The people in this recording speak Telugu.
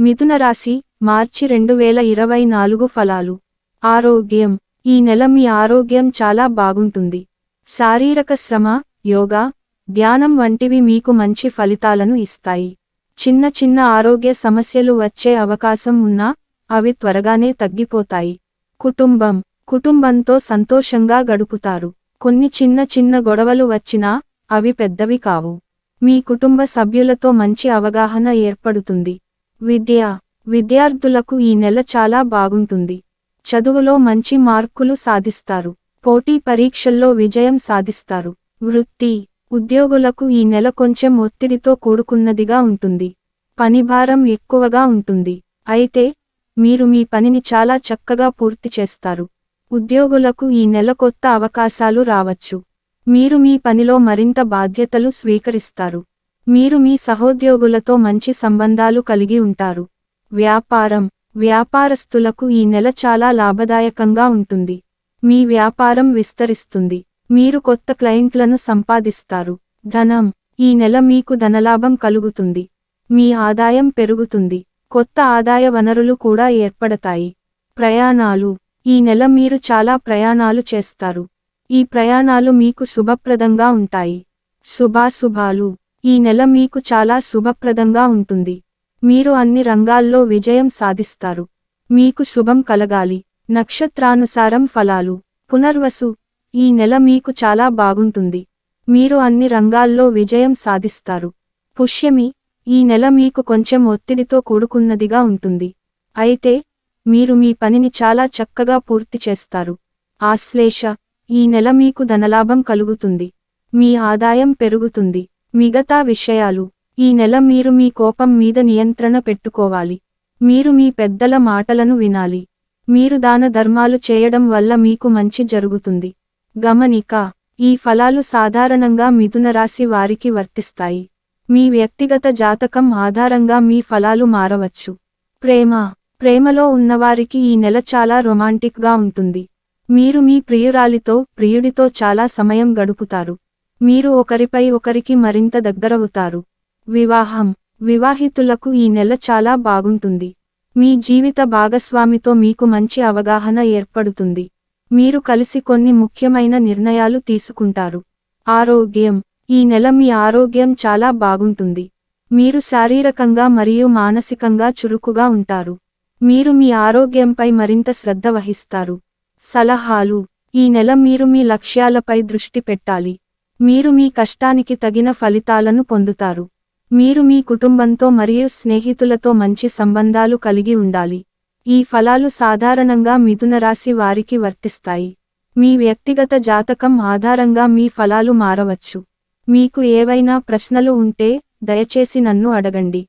మిథున రాశి మార్చి రెండు వేల ఇరవై నాలుగు ఫలాలు. ఆరోగ్యం. ఈ నెల మీ ఆరోగ్యం చాలా బాగుంటుంది. శారీరక శ్రమ యోగా ధ్యానం వంటివి మీకు మంచి ఫలితాలను ఇస్తాయి. చిన్న చిన్న ఆరోగ్య సమస్యలు వచ్చే అవకాశం ఉన్నా అవి త్వరగానే తగ్గిపోతాయి. కుటుంబం. కుటుంబంతో సంతోషంగా గడుపుతారు. కొన్ని చిన్న చిన్న గొడవలు వచ్చినా అవి పెద్దవి కావు. మీ కుటుంబ సభ్యులతో మంచి అవగాహన ఏర్పడుతుంది. విద్య. విద్యార్థులకు ఈ నెల చాలా బాగుంటుంది. చదువులో మంచి మార్కులు సాధిస్తారు. పోటీ పరీక్షల్లో విజయం సాధిస్తారు. వృత్తి ఉద్యోగులకు ఈ నెల కొంచెం ఒత్తిడితో కూడుకున్నదిగా ఉంటుంది. పనిభారం ఎక్కువగా ఉంటుంది. అయితే మీరు మీ పనిని చాలా చక్కగా పూర్తి చేస్తారు. ఉద్యోగులకు ఈ నెల కొత్త అవకాశాలు రావచ్చు. మీరు మీ పనిలో మరింత బాధ్యతలు స్వీకరిస్తారు. మీరు మీ సహోద్యోగులతో మంచి సంబంధాలు కలిగి ఉంటారు. వ్యాపారం. వ్యాపారస్తులకు ఈ నెల చాలా లాభదాయకంగా ఉంటుంది. మీ వ్యాపారం విస్తరిస్తుంది. మీరు కొత్త క్లయింట్లను సంపాదిస్తారు. ధనం. ఈ నెల మీకు ధనలాభం కలుగుతుంది. మీ ఆదాయం పెరుగుతుంది. కొత్త ఆదాయ వనరులు కూడా ఏర్పడతాయి. ప్రయాణాలు. ఈ నెల మీరు చాలా ప్రయాణాలు చేస్తారు. ఈ ప్రయాణాలు మీకు శుభప్రదంగా ఉంటాయి. శుభాశుభాలు. ఈ నెల మీకు చాలా శుభప్రదంగా ఉంటుంది. మీరు అన్ని రంగాల్లో విజయం సాధిస్తారు. మీకు శుభం కలగాలి. నక్షత్రానుసారం ఫలాలు. పునర్వసు. ఈ నెల మీకు చాలా బాగుంటుంది. మీరు అన్ని రంగాల్లో విజయం సాధిస్తారు. పుష్యమి. ఈ నెల మీకు కొంచెం ఒత్తిడితో కూడుకున్నదిగా ఉంటుంది. అయితే మీరు మీ పనిని చాలా చక్కగా పూర్తి చేస్తారు. ఆశ్లేష. ఈ నెల మీకు ధనలాభం కలుగుతుంది. మీ ఆదాయం పెరుగుతుంది. మిగతా విషయాలు. ఈ నెల మీరు మీ కోపం మీద నియంత్రణ పెట్టుకోవాలి. మీరు మీ పెద్దల మాటలను వినాలి. మీరు దాన ధర్మాలు చేయడం వల్ల మీకు మంచి జరుగుతుంది. గమనిక ఈ ఫలాలు సాధారణంగా మిథున రాశి వారికి వర్తిస్తాయి. మీ వ్యక్తిగత జాతకం ఆధారంగా మీ ఫలాలు మారవచ్చు. ప్రేమ ప్రేమలో ఉన్నవారికి ఈ నెల చాలా రొమాంటిక్గా ఉంటుంది. మీరు మీ ప్రియురాలితో ప్రియుడితో చాలా సమయం గడుపుతారు. మీరు ఒకరిపై ఒకరికి మరింత దగ్గరవుతారు. వివాహం. వివాహితులకు ఈ నెల చాలా బాగుంటుంది. మీ జీవిత భాగస్వామితో మీకు మంచి అవగాహన ఏర్పడుతుంది. మీరు కలిసి కొన్ని ముఖ్యమైన నిర్ణయాలు తీసుకుంటారు. ఆరోగ్యం. ఈ నెల మీ ఆరోగ్యం చాలా బాగుంటుంది. మీరు శారీరకంగా మరియు మానసికంగా చురుకుగా ఉంటారు. మీరు మీ ఆరోగ్యంపై మరింత శ్రద్ధ వహిస్తారు. సలహాలు. ఈ నెల మీరు మీ లక్ష్యాలపై దృష్టి పెట్టాలి. మీరు మీ కష్టానికి తగిన ఫలితాలను పొందుతారు. మీరు మీ కుటుంబంతో మరియు స్నేహితులతో మంచి సంబంధాలు కలిగి ఉండాలి. ఈ ఫలాలు సాధారణంగా మిథున రాశి వారికి వర్తిస్తాయి. మీ వ్యక్తిగత జాతకం ఆధారంగా మీ ఫలాలు మారవచ్చు. మీకు ఏవైనా ప్రశ్నలు ఉంటే దయచేసి నన్ను అడగండి.